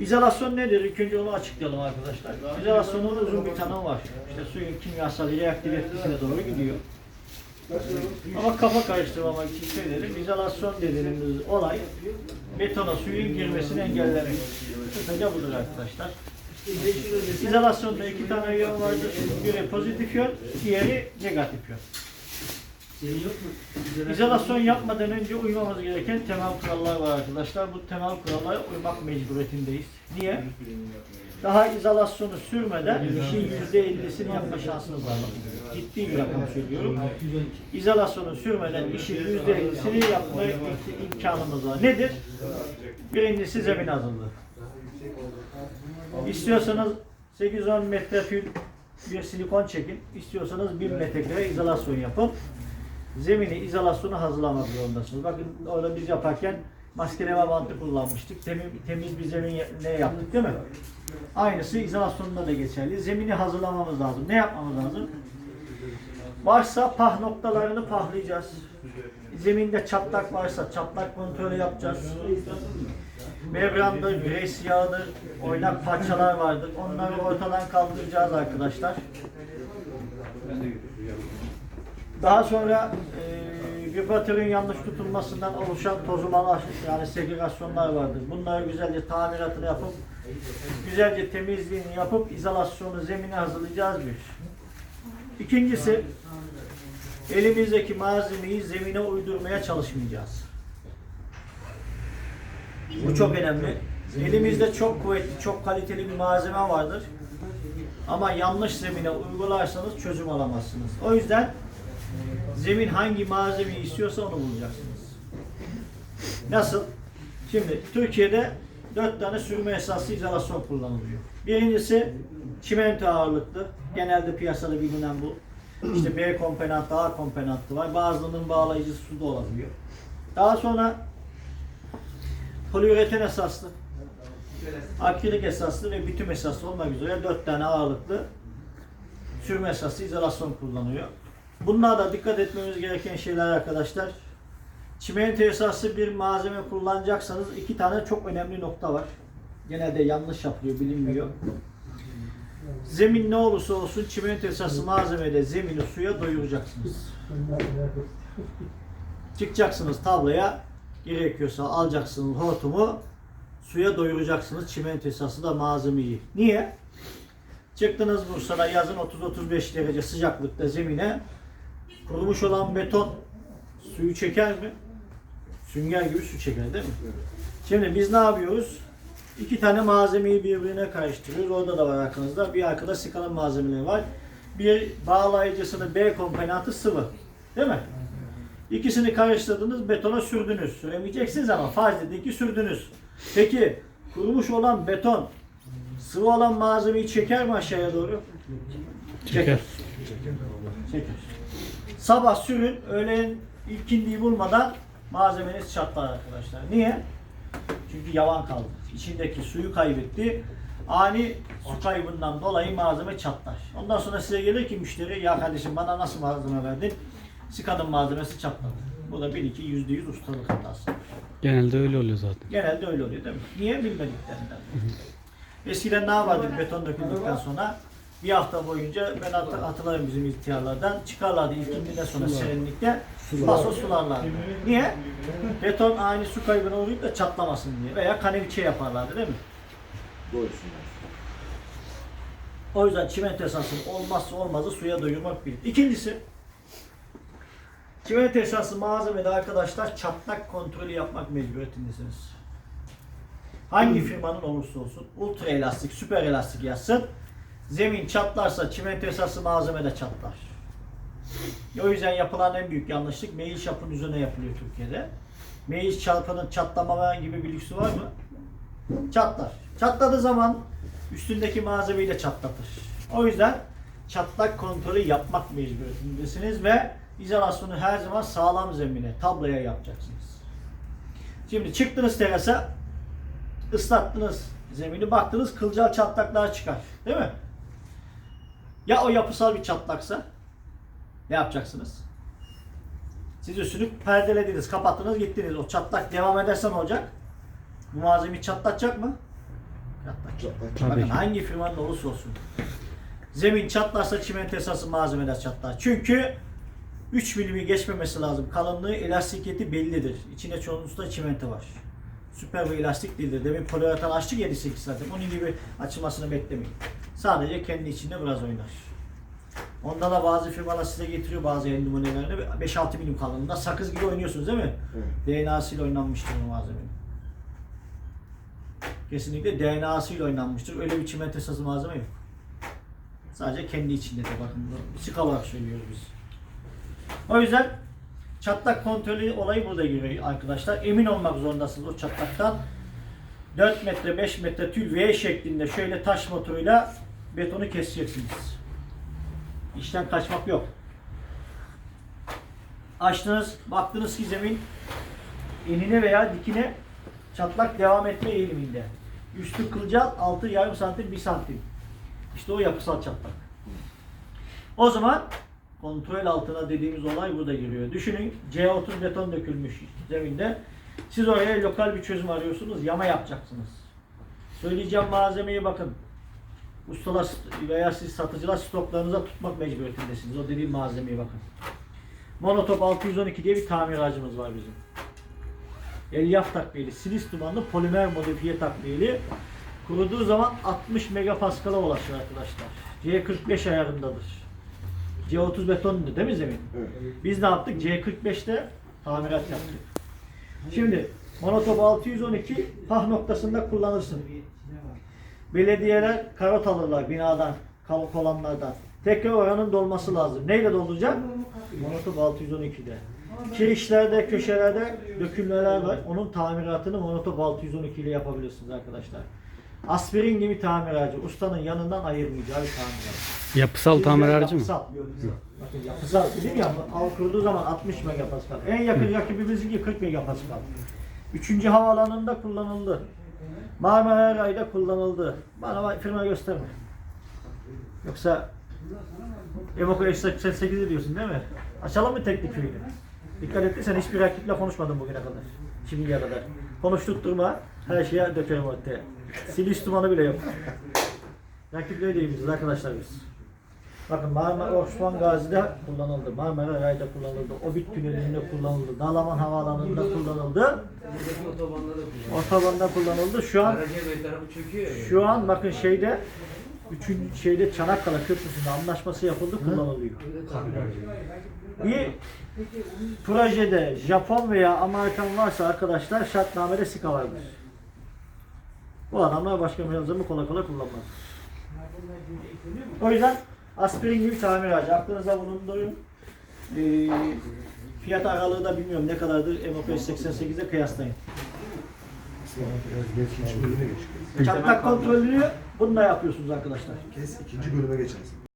İzolasyon nedir? İlk önce onu açıklayalım arkadaşlar. İzolasyonun uzun bir tanımı var. İşte suyun kimyasal reaktif etkisine doğru gidiyor. Ama kafa karıştırmamak için söyleyelim. İzolasyon dediğimiz olay betona suyun girmesini engellemek. Kısaca budur arkadaşlar. İzolasyonda iki tane yön vardır. Biri pozitif yön, diğeri negatif yön. İzolasyon yapmadan önce uymamız gereken temel kurallar var arkadaşlar. Bu temel kurallara uymak mecburiyetindeyiz. Niye? Daha izolasyonu sürmeden işin yüzde ellisini yapma şansınız var. Ciddi bir rakam söylüyorum. İzolasyonu sürmeden işin yüzde ellisini yapma im- imkanımız var. Nedir? Birincisi zemin hazırlığı. İstiyorsanız 8-10 metreküp bir silikon çekin. İstiyorsanız 1000 metrekare izolasyon yapın. Zemini izolasyonu hazırlamak zorundasınız. Bakın orada biz yaparken maskeleme bantı kullanmıştık. Temiz, temiz bir zemin ne yaptık değil mi? Aynısı izolasyonunda da geçerli. Zemini hazırlamamız lazım. Ne yapmamız lazım? Varsa pah noktalarını pahlayacağız. Zeminde çatlak varsa çatlak kontrolü yapacağız. Membrandır, gres yağıdır, oynak parçalar vardır. Onları ortadan kaldıracağız arkadaşlar. Daha sonra e, vibratörün yanlış tutulmasından oluşan tozumalar yani segregasyonlar vardır. Bunları güzelce tamiratını yapıp güzelce temizliğini yapıp izolasyonu zemine hazırlayacağız bir. İkincisi elimizdeki malzemeyi zemine uydurmaya çalışmayacağız. Bu çok önemli. Elimizde çok kuvvetli, çok kaliteli bir malzeme vardır. Ama yanlış zemine uygularsanız çözüm alamazsınız. O yüzden zemin hangi malzemeyi istiyorsa onu bulacaksınız. Nasıl? Şimdi Türkiye'de dört tane sürme esaslı izolasyon kullanılıyor. Birincisi çimento ağırlıklı. Genelde piyasada bilinen bu. İşte B komponentli, A komponentli var. Bazılarının bağlayıcısı su da olabiliyor. Daha sonra poliüreten esaslı, akrilik esaslı ve bitüm esaslı olmak üzere dört tane ağırlıklı sürme esaslı izolasyon kullanıyor. Bunlarda dikkat etmemiz gereken şeyler arkadaşlar. Çimento esaslı bir malzeme kullanacaksanız iki tane çok önemli nokta var. Genelde yanlış yapılıyor, bilinmiyor. Zemin ne olursa olsun çimento esaslı malzemede zemini suya doyuracaksınız. Çıkacaksınız tabloya, gerekiyorsa alacaksınız hortumu, suya doyuracaksınız çimento esaslı da malzemeyi. Niye? Çıktınız Bursa'da yazın 30-35 derece sıcaklıkta zemine kurumuş olan beton suyu çeker mi? Sünger gibi su çeker değil mi? Şimdi biz ne yapıyoruz? İki tane malzemeyi birbirine karıştırıyoruz. Orada da var arkanızda. Bir arkada sıkalım malzemeleri var. Bir bağlayıcısının B komponentı sıvı. Değil mi? İkisini karıştırdınız, betona sürdünüz. Süremeyeceksiniz ama farz edin ki sürdünüz. Peki kurumuş olan beton sıvı olan malzemeyi çeker mi aşağıya doğru? Çeker. Çeker. Sabah sürün, öğlen ilkindiği bulmadan malzemeniz çatlar arkadaşlar. Niye? Çünkü yavan kaldı. İçindeki suyu kaybetti. Ani su kaybından dolayı malzeme çatlar. Ondan sonra size gelir ki müşteri ya kardeşim bana nasıl malzeme verdin? Sikadın malzemesi çatladı. Bu da bil ki yüzde yüz ustalık hatası. Genelde öyle oluyor zaten. Genelde öyle oluyor değil mi? Niye bilmediklerinden? Eskiden ne yapardık beton döküldükten sonra? Bir hafta boyunca ben hat- hatırlarım bizim ihtiyarlardan çıkarlardı ilkinden sonra serinlikte paso sularlardı. Niye? Beton ani su kaybına uğrayıp da çatlamasın diye veya kaneviçe yaparlardı değil mi? O yüzden çimento esasının olmazsa olmazı suya doyurmak bir. İkincisi çimento esaslı malzemede arkadaşlar çatlak kontrolü yapmak mecburiyetindesiniz. Hangi firmanın olursa olsun ultra elastik, süper elastik yazsın. Zemin çatlarsa çimento esaslı malzeme de çatlar. O yüzden yapılan en büyük yanlışlık meyil çapın üzerine yapılıyor Türkiye'de. Meyil çarpının çatlama gibi bir lüksü var mı? Çatlar. Çatladığı zaman üstündeki malzemeyi de çatlatır. O yüzden çatlak kontrolü yapmak mecburiyetindesiniz ve izolasyonu her zaman sağlam zemine, tabloya yapacaksınız. Şimdi çıktınız terasa, ıslattınız zemini, baktınız kılcal çatlaklar çıkar. Değil mi? Ya o yapısal bir çatlaksa ne yapacaksınız? Siz üstünü perdelediniz, kapattınız, gittiniz. O çatlak devam ederse ne olacak? Bu malzemeyi çatlatacak mı? Tabii Bakın hangi firmanın olursa olsun. Zemin çatlarsa çimento esası malzemeler çatlar. Çünkü 3 milimi geçmemesi lazım. Kalınlığı, elastikiyeti bellidir. İçinde çoğunlukla çimento var. Süper bir elastik değildir. Demin poliuretan açtık 7-8 zaten. Onun gibi açılmasını beklemeyin. Sadece kendi içinde biraz oynar. Onda da bazı firmalar size getiriyor bazı el numunelerini 5-6 milim kalınlığında sakız gibi oynuyorsunuz değil mi? Evet. DNA'sıyla oynanmıştır bu malzemenin. Kesinlikle DNA'sıyla oynanmıştır. Öyle bir çimento esası malzeme yok. Sadece kendi içinde de bakın. Sık olarak söylüyoruz biz. O yüzden çatlak kontrolü olayı burada giriyor arkadaşlar. Emin olmak zorundasınız o çatlaktan. 4 metre 5 metre tül V şeklinde şöyle taş motoruyla betonu keseceksiniz. İşten kaçmak yok. Açtınız, baktınız ki zemin enine veya dikine çatlak devam etme eğiliminde. Üstü kılcal, altı yarım santim, bir santim. İşte o yapısal çatlak. O zaman kontrol altına dediğimiz olay burada giriyor. Düşünün C30 beton dökülmüş zeminde. Siz oraya lokal bir çözüm arıyorsunuz, yama yapacaksınız. Söyleyeceğim malzemeyi bakın. Ustalar veya siz satıcılar stoklarınıza tutmak mecburiyetindesiniz. O dediğim malzemeyi bakın. Monotop 612 diye bir tamir aracımız var bizim. Elyaf takviyeli, silis dumanlı polimer modifiye takviyeli. Kuruduğu zaman 60 megapaskala ulaşır arkadaşlar. C45 ayarındadır. C30 betondu değil mi zemin? Evet. Biz ne yaptık? C45'te tamirat yaptık. Şimdi monotop 612 pah noktasında kullanırsın. Belediyeler karot alırlar binadan, kolonlardan. Tekrar oranın dolması lazım. Neyle dolduracak? Monotop 612'de. Kirişlerde, köşelerde dökülmeler var. Onun tamiratını monotop 612 ile yapabilirsiniz arkadaşlar. Aspirin gibi tamir aracı. Ustanın yanından ayırmayacağı bir tamir aracı. Yapısal tamir harcı mı? Yapısal. Bakın yapısal dedim ya al kurduğu zaman 60 megapascal. En yakın rakibimizinki 40 megapascal. Üçüncü havaalanında kullanıldı. Marmara Ray'da kullanıldı. Bana firma gösterme. Yoksa Evoco S88 diyorsun değil mi? Açalım mı teknik fiili? Dikkat ettiysen hiçbir rakiple konuşmadım bugüne kadar. Şimdiye kadar. Konuştuk durma. Her şeye dökerim ortaya. Siliş dumanı bile yok. Rakipleri değil biziz arkadaşlar biz. Bakın Marmara Osman Gazi'de kullanıldı. Marmara Ray'da kullanıldı. Obit Tüneli'nde kullanıldı. Dalaman Havaalanı'nda kullanıldı. Otobanda kullanıldı. Şu an şu an bakın şeyde üçüncü şeyde Çanakkale Köprüsü'nde anlaşması yapıldı kullanılıyor. Bir projede Japon veya Amerikan varsa arkadaşlar şartnamede sika vardır. Bu adamlar başka malzeme kolay kolay kullanmaz. O yüzden aspirin gibi tamir aracı. Aklınıza bulundurun. Ee, fiyat aralığı da bilmiyorum ne kadardır. MOP 88'e kıyaslayın. Biraz geç ikinci bölüme geç. Çatlak kontrolünü bununla yapıyorsunuz arkadaşlar. Kes ikinci bölüme geçersin.